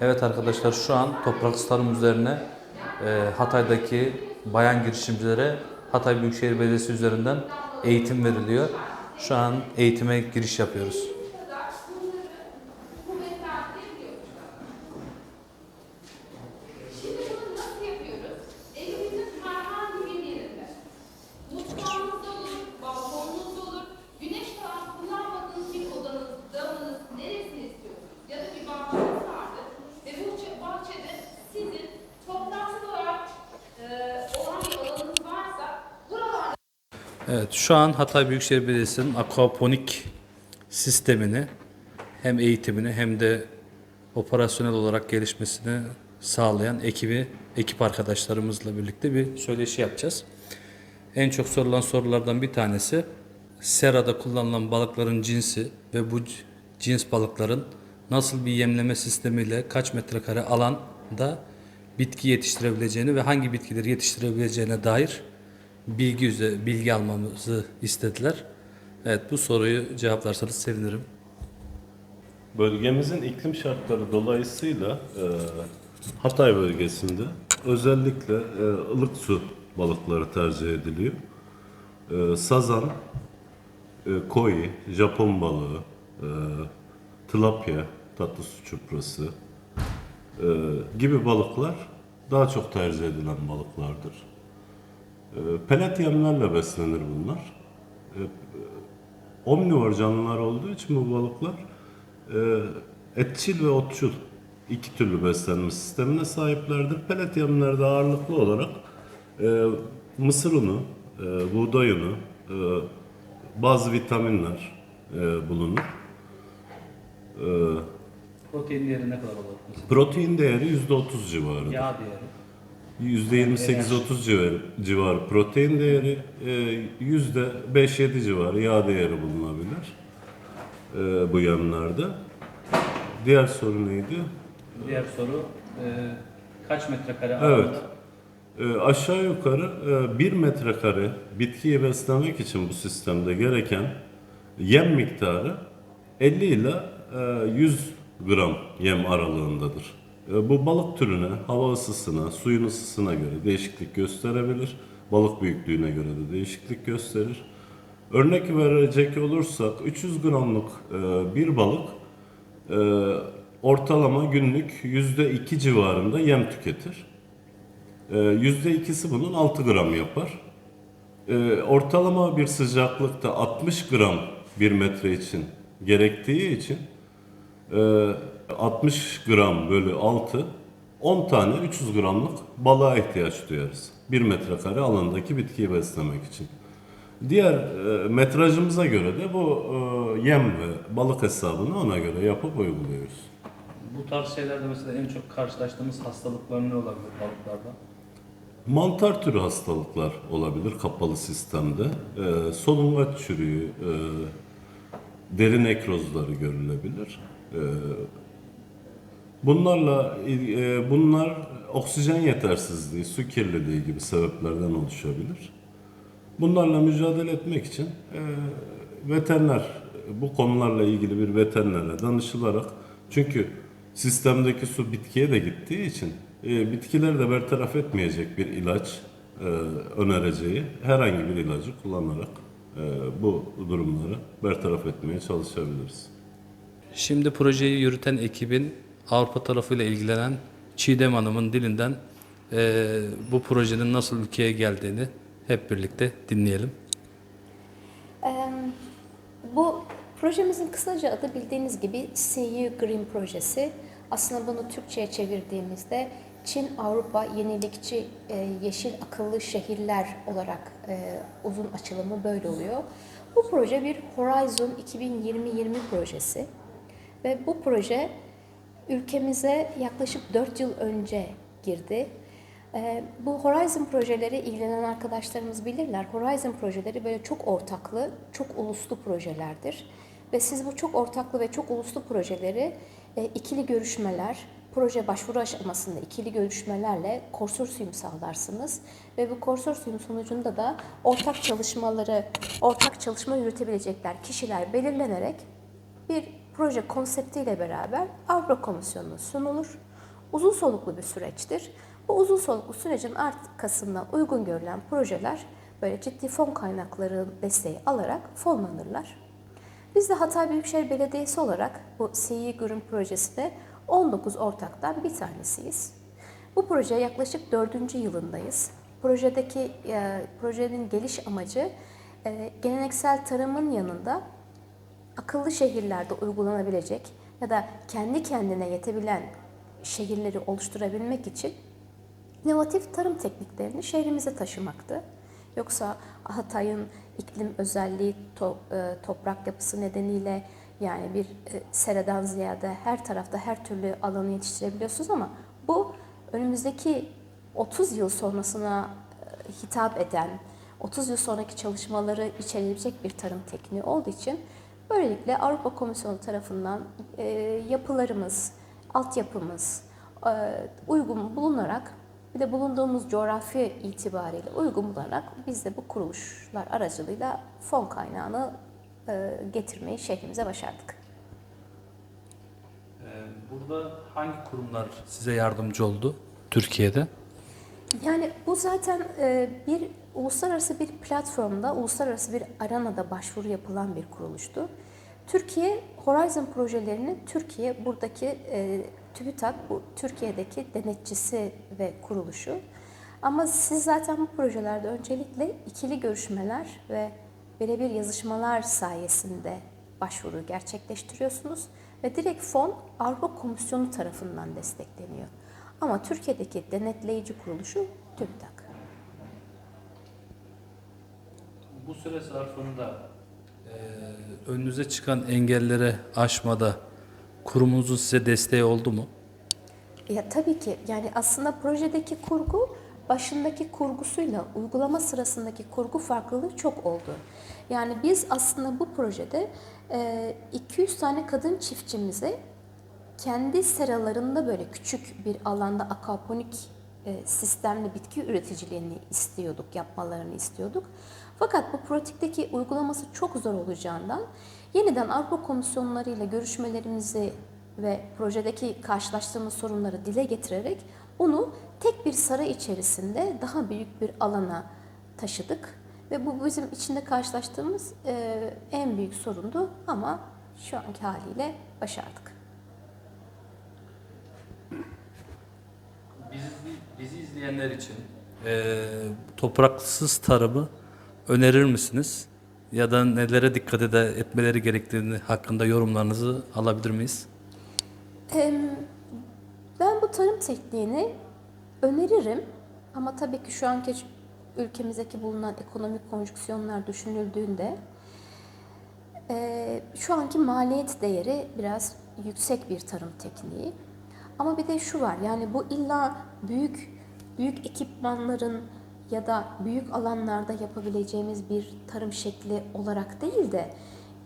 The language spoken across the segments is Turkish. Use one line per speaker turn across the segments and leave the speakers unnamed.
Evet arkadaşlar şu an toprak tarım üzerine e, Hatay'daki bayan girişimcilere Hatay Büyükşehir Belediyesi üzerinden eğitim veriliyor. Şu an eğitime giriş yapıyoruz.
Şimdi bunu nasıl yapıyoruz? Evimizin herhangi bir yerinde. Mutfağınızda olur, balkonunuzda olur, güneş falan kullanmadığınız bir odanız, damınız neresini istiyorsunuz? Ya da bir bahçeniz vardır ve bu çe- bahçede sizin topraksız olarak e, olan bir alanınız varsa buralarda
Evet şu an Hatay Büyükşehir Belediyesi'nin aquaponik sistemini hem eğitimini hem de operasyonel olarak gelişmesini sağlayan ekibi, ekip arkadaşlarımızla birlikte bir söyleşi yapacağız. En çok sorulan sorulardan bir tanesi serada kullanılan balıkların cinsi ve bu cins balıkların nasıl bir yemleme sistemiyle kaç metrekare alanda bitki yetiştirebileceğini ve hangi bitkileri yetiştirebileceğine dair bilgi üzere bilgi almamızı istediler. Evet bu soruyu cevaplarsanız sevinirim.
Bölgemizin iklim şartları dolayısıyla e, Hatay bölgesinde özellikle e, ılık su balıkları tercih ediliyor. E, sazan, e, koi, Japon balığı, e, tilapia, tatlı su çuprası e, gibi balıklar daha çok tercih edilen balıklardır. E, pelet yemlerle beslenir bunlar. E, omnivor canlılar olduğu için bu balıklar e, etçil ve otçul iki türlü beslenme sistemine sahiplerdir. Pelet yemlerde ağırlıklı olarak e, mısır unu, e, buğday unu, bazı vitaminler bulunur.
Protein değeri ne kadar olur?
Protein değeri %30 civarında.
Yağ değeri.
%28-30 civarı, civarı protein değeri, e, %5-7 civarı yağ değeri bulunabilir e, bu yemlerde. Diğer soru neydi?
Diğer soru e, kaç metrekare
Evet. E, aşağı yukarı 1 metrekare bitkiyi beslemek için bu sistemde gereken yem miktarı 50 ile e, 100 gram yem aralığındadır. E, bu balık türüne, hava ısısına, suyun ısısına göre değişiklik gösterebilir. Balık büyüklüğüne göre de değişiklik gösterir. Örnek verecek olursak 300 gramlık e, bir balık e, ortalama günlük %2 civarında yem tüketir. Ee, Yüzde ikisi bunun 6 gram yapar. Ee, ortalama bir sıcaklıkta 60 gram bir metre için gerektiği için e, 60 gram bölü 6 10 tane 300 gramlık balığa ihtiyaç duyarız. 1 metrekare alandaki bitkiyi beslemek için. Diğer e, metrajımıza göre de bu e, yem ve balık hesabını ona göre yapıp uyguluyoruz.
Bu tarz şeylerde mesela en çok karşılaştığımız hastalıklar ne olabilir balıklarda?
Mantar türü hastalıklar olabilir kapalı sistemde. Ee, solungaç çürüğü, e, deri nekrozları görülebilir. Ee, bunlarla e, bunlar oksijen yetersizliği, su kirliliği gibi sebeplerden oluşabilir. Bunlarla mücadele etmek için e, veteriner bu konularla ilgili bir veterinere danışılarak çünkü sistemdeki su bitkiye de gittiği için e, de bertaraf etmeyecek bir ilaç e, önereceği herhangi bir ilacı kullanarak e, bu durumları bertaraf etmeye çalışabiliriz.
Şimdi projeyi yürüten ekibin Avrupa tarafıyla ilgilenen Çiğdem Hanım'ın dilinden e, bu projenin nasıl ülkeye geldiğini hep birlikte dinleyelim.
Eee, Bu projemizin kısaca adı bildiğiniz gibi CU Green projesi. Aslında bunu Türkçe'ye çevirdiğimizde Çin Avrupa Yenilikçi e, Yeşil Akıllı Şehirler olarak e, uzun açılımı böyle oluyor. Bu proje bir Horizon 2020-20 projesi ve bu proje ülkemize yaklaşık 4 yıl önce girdi. Ee, Bu Horizon projeleri ilgilenen arkadaşlarımız bilirler. Horizon projeleri böyle çok ortaklı, çok uluslu projelerdir. Ve siz bu çok ortaklı ve çok uluslu projeleri e, ikili görüşmeler, proje başvuru aşamasında ikili görüşmelerle konsorsiyum sağlarsınız. Ve bu konsorsiyum sonucunda da ortak çalışmaları, ortak çalışma yürütebilecekler kişiler belirlenerek bir proje konseptiyle beraber Avrupa Komisyonu'na sunulur. uzun soluklu bir süreçtir. Bu uzun soluklu sürecin arkasından uygun görülen projeler böyle ciddi fon kaynakları desteği alarak fonlanırlar. Biz de Hatay Büyükşehir Belediyesi olarak bu CE Green projesinde 19 ortaktan bir tanesiyiz. Bu proje yaklaşık dördüncü yılındayız. Projedeki e, projenin geliş amacı e, geleneksel tarımın yanında akıllı şehirlerde uygulanabilecek ya da kendi kendine yetebilen şehirleri oluşturabilmek için inovatif tarım tekniklerini şehrimize taşımaktı. Yoksa Hatay'ın iklim özelliği, to- e, toprak yapısı nedeniyle yani bir e, seradan ziyade her tarafta her türlü alanı yetiştirebiliyorsunuz ama bu önümüzdeki 30 yıl sonrasına e, hitap eden, 30 yıl sonraki çalışmaları içerebilecek bir tarım tekniği olduğu için böylelikle Avrupa Komisyonu tarafından e, yapılarımız, altyapımız e, uygun bulunarak bir de bulunduğumuz coğrafya itibariyle uygun bularak biz de bu kuruluşlar aracılığıyla fon kaynağını e, getirmeyi şehrimize başardık.
Ee, Burada hangi kurumlar size yardımcı oldu Türkiye'de?
Yani bu zaten e, bir uluslararası bir platformda, uluslararası bir arenada başvuru yapılan bir kuruluştu. Türkiye Horizon projelerini Türkiye buradaki e, TÜBİTAK bu Türkiye'deki denetçisi ve kuruluşu. Ama siz zaten bu projelerde öncelikle ikili görüşmeler ve birebir yazışmalar sayesinde başvuru gerçekleştiriyorsunuz ve direkt fon Avrupa Komisyonu tarafından destekleniyor. Ama Türkiye'deki denetleyici kuruluşu TÜBİTAK.
Bu süre zarfında e, önünüze çıkan engellere aşmada kurumunuzun size desteği oldu mu?
Ya tabii ki yani aslında projedeki kurgu başındaki kurgusuyla uygulama sırasındaki kurgu farklılığı çok oldu. Yani biz aslında bu projede e, 200 tane kadın çiftçimize kendi seralarında böyle küçük bir alanda akvaponik e, sistemli bitki üreticiliğini istiyorduk, yapmalarını istiyorduk. Fakat bu pratikteki uygulaması çok zor olacağından yeniden Avrupa Komisyonları ile görüşmelerimizi ve projedeki karşılaştığımız sorunları dile getirerek onu tek bir saray içerisinde daha büyük bir alana taşıdık. Ve bu bizim içinde karşılaştığımız e, en büyük sorundu ama şu anki haliyle başardık.
Bizi, bizi izleyenler için e, topraksız tarımı önerir misiniz? Ya da nelere dikkat ede, etmeleri gerektiğini hakkında yorumlarınızı alabilir miyiz?
Ben bu tarım tekniğini öneririm ama tabii ki şu anki ülkemizdeki bulunan ekonomik konjüksiyonlar düşünüldüğünde e, şu anki maliyet değeri biraz yüksek bir tarım tekniği. Ama bir de şu var yani bu illa büyük büyük ekipmanların ya da büyük alanlarda yapabileceğimiz bir tarım şekli olarak değil de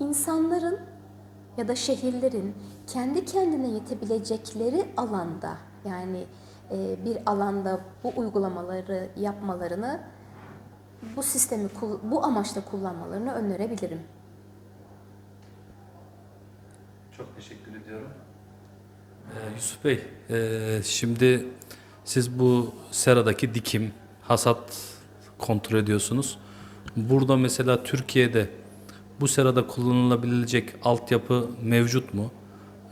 insanların ya da şehirlerin kendi kendine yetebilecekleri alanda yani e, bir alanda bu uygulamaları yapmalarını bu sistemi bu amaçla kullanmalarını önerebilirim.
Çok teşekkür ediyorum. Ee, Yusuf Bey, e, şimdi siz bu seradaki dikim, hasat kontrol ediyorsunuz. Burada mesela Türkiye'de bu serada kullanılabilecek altyapı mevcut mu?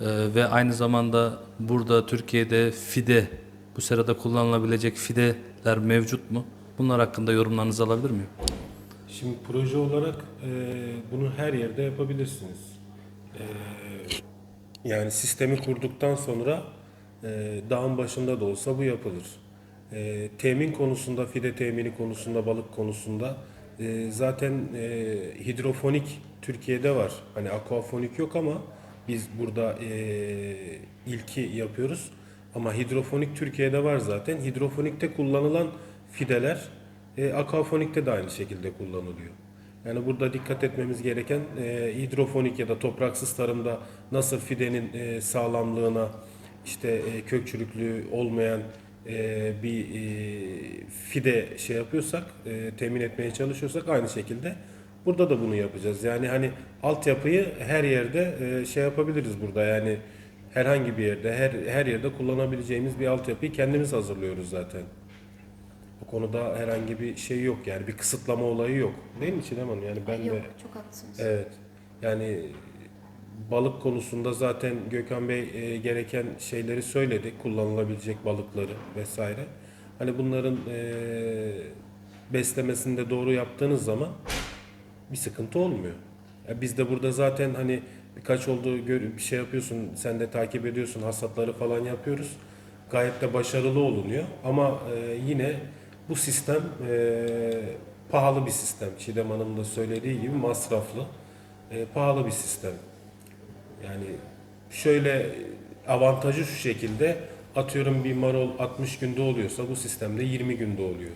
Ee, ve aynı zamanda burada Türkiye'de fide, bu serada kullanılabilecek fideler mevcut mu? Bunlar hakkında yorumlarınızı alabilir miyim?
Şimdi proje olarak e, bunu her yerde yapabilirsiniz. E, yani sistemi kurduktan sonra e, dağın başında da olsa bu yapılır. E, temin konusunda, fide temini konusunda, balık konusunda e, zaten e, hidrofonik Türkiye'de var. Hani aquafonik yok ama biz burada e, ilki yapıyoruz. Ama hidrofonik Türkiye'de var zaten. Hidrofonikte kullanılan fideler e, aquafonikte de aynı şekilde kullanılıyor. Yani burada dikkat etmemiz gereken e, hidrofonik ya da topraksız tarımda nasıl fidenin e, sağlamlığına, işte e, kök çürüklüğü olmayan e, bir e, fide şey yapıyorsak, e, temin etmeye çalışıyorsak aynı şekilde burada da bunu yapacağız. Yani hani altyapıyı her yerde e, şey yapabiliriz burada yani herhangi bir yerde, her her yerde kullanabileceğimiz bir altyapıyı kendimiz hazırlıyoruz zaten. Bu konuda herhangi bir şey yok yani bir kısıtlama olayı yok. Değil mi Çiğdem Hanım? Yani ben
Yok,
de
çok haklısınız.
Evet. Yani balık konusunda zaten Gökhan Bey e, gereken şeyleri söyledi. Kullanılabilecek balıkları vesaire. Hani bunların e, beslemesini de doğru yaptığınız zaman bir sıkıntı olmuyor. Ya biz de burada zaten hani birkaç olduğu gör, bir şey yapıyorsun, sen de takip ediyorsun, hasatları falan yapıyoruz. Gayet de başarılı olunuyor. Ama e, yine bu sistem e, pahalı bir sistem. Çiğdem Hanım da söylediği gibi masraflı, e, pahalı bir sistem. Yani şöyle avantajı şu şekilde atıyorum bir marol 60 günde oluyorsa bu sistemde 20 günde oluyor.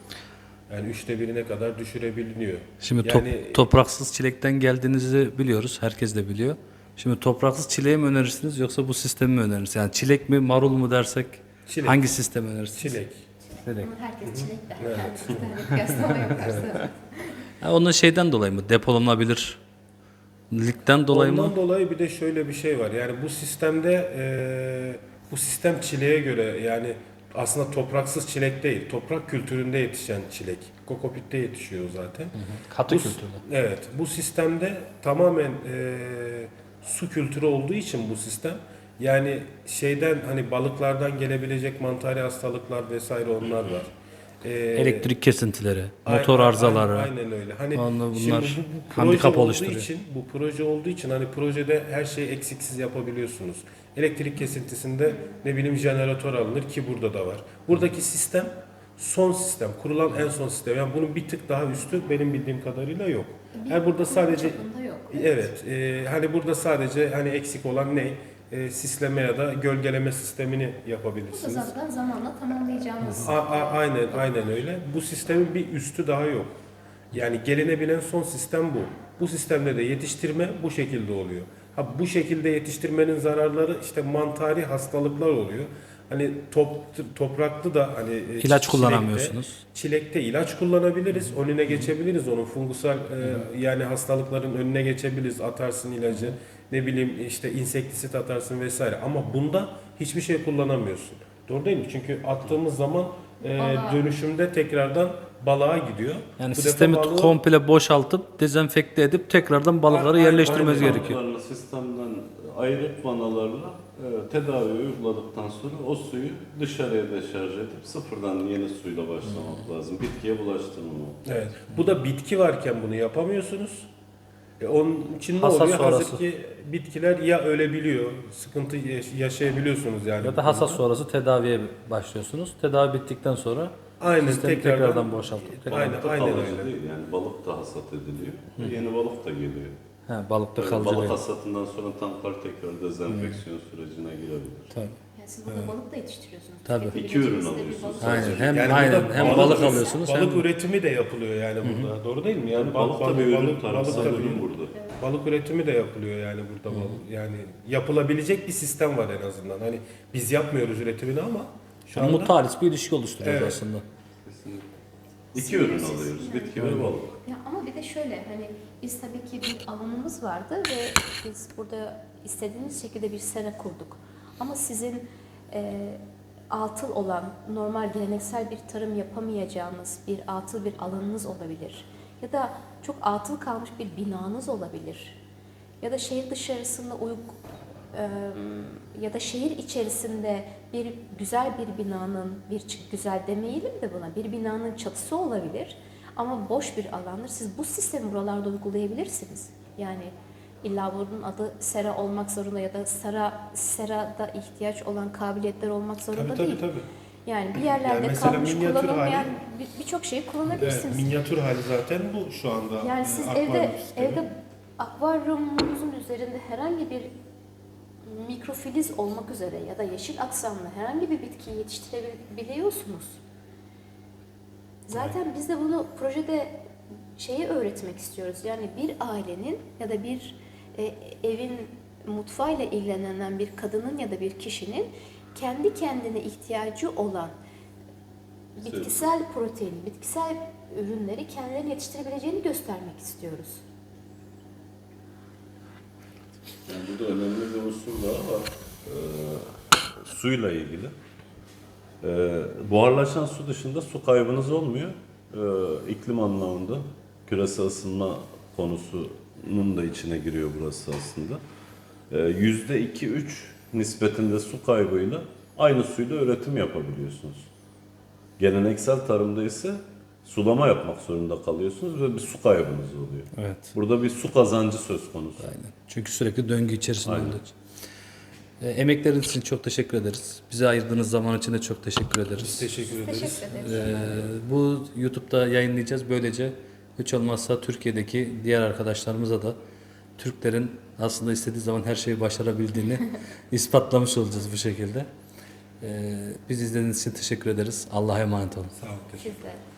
Yani üçte birine kadar düşürebiliniyor.
Şimdi top-
yani
topraksız çilekten geldiğinizi biliyoruz. Herkes de biliyor. Şimdi topraksız çileği mi önerirsiniz yoksa bu sistemi mi önerirsiniz? Yani çilek mi marul mu dersek
Çilek.
hangi sistemi önerirsiniz?
çilek.
Çilek.
Ama herkes çilek der. Yani tane kıyaslama yaparsa.
Ha, onun şeyden dolayı mı? Depolanabilir likten dolayı
Ondan
mı?
dolayı bir de şöyle bir şey var. Yani bu sistemde e, bu sistem çileğe göre yani aslında topraksız çilek değil. Toprak kültüründe yetişen çilek. Kokopitte yetişiyor zaten.
Katı
Bu-
kültürde.
Evet. Bu sistemde tamamen e, su kültürü olduğu için bu sistem yani şeyden hani balıklardan gelebilecek mantari hastalıklar vesaire onlar var. E,
Elektrik kesintileri,
Aynen-
motor arızaları.
Aynen öyle. Hani şimdi
bunlar
bu, bu proje
handikap
olduğu
oluşturuyor.
için, bu proje olduğu için hani projede her şeyi eksiksiz yapabiliyorsunuz. Elektrik kesintisinde ne bileyim jeneratör alınır ki burada da var. Buradaki sistem son sistem, kurulan en son sistem. Yani bunun bir tık daha üstü benim bildiğim kadarıyla yok. Yani burada sadece
yok.
Evet, e, hani burada sadece hani eksik olan ne? E, sisleme ya da gölgeleme sistemini
Bu da
yapabilirsiniz.
zaten zamanla tamamlayacağımız.
A- a- aynen aynen öyle. Bu sistemin bir üstü daha yok. Yani gelinebilen son sistem bu. Bu sistemde de yetiştirme bu şekilde oluyor. Ha bu şekilde yetiştirmenin zararları işte mantari hastalıklar oluyor. Hani top, topraklı da hani e,
İlaç
çilekte-
kullanamıyorsunuz.
Çilekte ilaç kullanabiliriz, önüne geçebiliriz onun fungusal e, yani hastalıkların önüne geçebiliriz. Atarsın ilacı, ne bileyim işte insektisit atarsın vesaire. Ama bunda hiçbir şey kullanamıyorsun. Doğru değil mi? Çünkü attığımız zaman e, dönüşümde tekrardan balığa gidiyor.
Yani
Bu defa
sistemi
balığı-
komple boşaltıp dezenfekte edip tekrardan balıkları
Aynen,
gerekiyor.
Balıklarını sistemden ayırıp vanalarla e, tedavi uyguladıktan sonra o suyu dışarıya deşarj edip sıfırdan yeni suyla başlamak lazım. Bitkiye bulaştırmamak.
Evet. Bu da bitki varken bunu yapamıyorsunuz. E, onun için ne
Hasat
oluyor?
sonrası.
Hazır ki bitkiler ya ölebiliyor, sıkıntı yaş- yaşayabiliyorsunuz yani.
Ya da hasat sonrası tedaviye başlıyorsunuz. Tedavi bittikten sonra
Aynen
sistemi
tekrardan,
tekrardan boşaltıp tekrar-
Aynen, aynen
kalıcı
öyle.
değil yani balık da hasat ediliyor. Yeni balık da geliyor.
He, balıkta
Yani
kalıcı
balık
değil.
hasatından sonra tanklar tekrar dezenfeksiyon sürecine girebilir.
Tabii.
Yani siz burada balık da yetiştiriyorsunuz.
Tabii.
İki ürün alıyorsunuz.
balık.
Aynen. Hem
Yani
aynen hem
balık-
balık alıyorsunuz
Balık
hem
üretimi de yapılıyor yani burada. Doğru değil mi? Yani
balık da bir ürün, tarımsal ürün burada.
Balık üretimi de yapılıyor yani burada balık. Yani yapılabilecek bir sistem var en azından. Hani biz yapmıyoruz üretimini ama şu
yani
anda
mutualist bir ilişki oluşturuyoruz
Evet.
aslında.
Kesinlikle. İki ürün alıyoruz. Bitki ve balık.
Ya ama bir de şöyle hani biz tabii ki bir alanımız vardı ve biz burada istediğiniz şekilde bir sera kurduk. Ama sizin e, atıl olan normal geleneksel bir tarım yapamayacağınız bir atıl bir alanınız olabilir. Ya da çok atıl kalmış bir binanız olabilir. Ya da şehir dışarısında uyg e, ya da şehir içerisinde bir güzel bir binanın bir güzel demeyelim de buna bir binanın çatısı olabilir ama boş bir alandır. Siz bu sistemi buralarda uygulayabilirsiniz. Yani illa bunun adı sera olmak zorunda ya da sera serada ihtiyaç olan kabiliyetler olmak zorunda
tabii tabii
değil.
tabii.
Yani bir yerlerde
Yani
kalmış kullanılmayan birçok şeyi
Evet,
kullanabilirsiniz.
minyatür hali zaten bu şu anda.
Yani
e,
siz evde
sistemi.
evde akvaryumunuzun üzerinde herhangi bir mikrofiliz olmak üzere ya da yeşil aksamlı herhangi bir bitkiyi yetiştirebiliyorsunuz. Zaten biz de bunu projede şeyi öğretmek istiyoruz. Yani bir ailenin ya da bir e, evin mutfağıyla ilgilenen bir kadının ya da bir kişinin kendi kendine ihtiyacı olan bitkisel protein, bitkisel ürünleri kendilerinin yetiştirebileceğini göstermek istiyoruz.
Yani burada önemli bir unsur daha var. suyla ilgili. Ee, buharlaşan su dışında su kaybınız olmuyor. Ee, iklim anlamında küresel ısınma konusunun da içine giriyor burası aslında. Ee, Yüzde iki üç nispetinde su kaybıyla aynı suyla üretim yapabiliyorsunuz. Geleneksel tarımda ise sulama yapmak zorunda kalıyorsunuz ve bir su kaybınız oluyor.
Evet.
Burada bir su kazancı söz konusu.
Aynen. Çünkü sürekli döngü içerisinde
Aynen.
olduğu için. E, emekleriniz için çok teşekkür ederiz. Bize ayırdığınız zaman için de çok teşekkür ederiz.
Teşekkür ederiz.
Teşekkür ederiz.
E, bu YouTube'da yayınlayacağız. Böylece hiç olmazsa Türkiye'deki diğer arkadaşlarımıza da Türklerin aslında istediği zaman her şeyi başarabildiğini ispatlamış olacağız bu şekilde. E, biz izlediğiniz için teşekkür ederiz. Allah'a emanet olun.
Sağ olun. teşekkür.